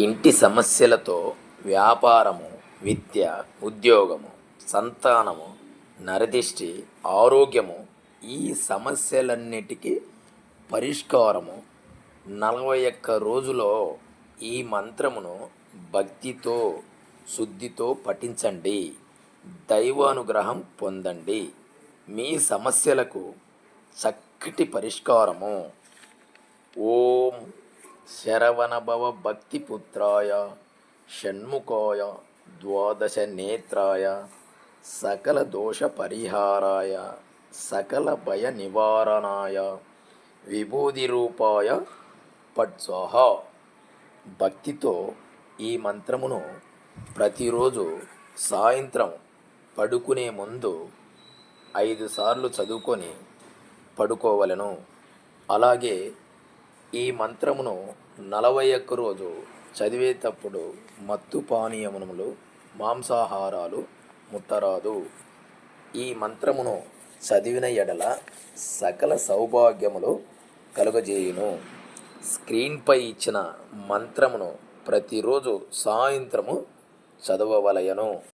ఇంటి సమస్యలతో వ్యాపారము విద్య ఉద్యోగము సంతానము నరదిష్టి ఆరోగ్యము ఈ సమస్యలన్నిటికీ పరిష్కారము. నలభై ఒక్క రోజులో ఈ మంత్రమును భక్తితో శుద్ధితో పఠించండి. దైవానుగ్రహం పొందండి. మీ సమస్యలకు చక్కటి పరిష్కారము. ఓం శరవణభవ భక్తిపుత్రాయ షణ్ముఖాయ ద్వాదశ నేత్రాయ సకల దోష పరిహారాయ సకల భయ నివారణాయ విభూది రూపాయ పట్స్వాహ భక్తితో ఈ మంత్రమును ప్రతిరోజు సాయంత్రం పడుకునే ముందు ఐదు సార్లు చదువుకొని పడుకోవలను. అలాగే ఈ మంత్రమును నలభై ఒక్క రోజు చదివేటప్పుడు మత్తు పానీయములు మాంసాహారాలు ముట్టరాదు. ఈ మంత్రమును చదివిన ఎడల సకల సౌభాగ్యములు కలుగజేయును. స్క్రీన్పై ఇచ్చిన మంత్రమును ప్రతిరోజు సాయంత్రము చదవవలయను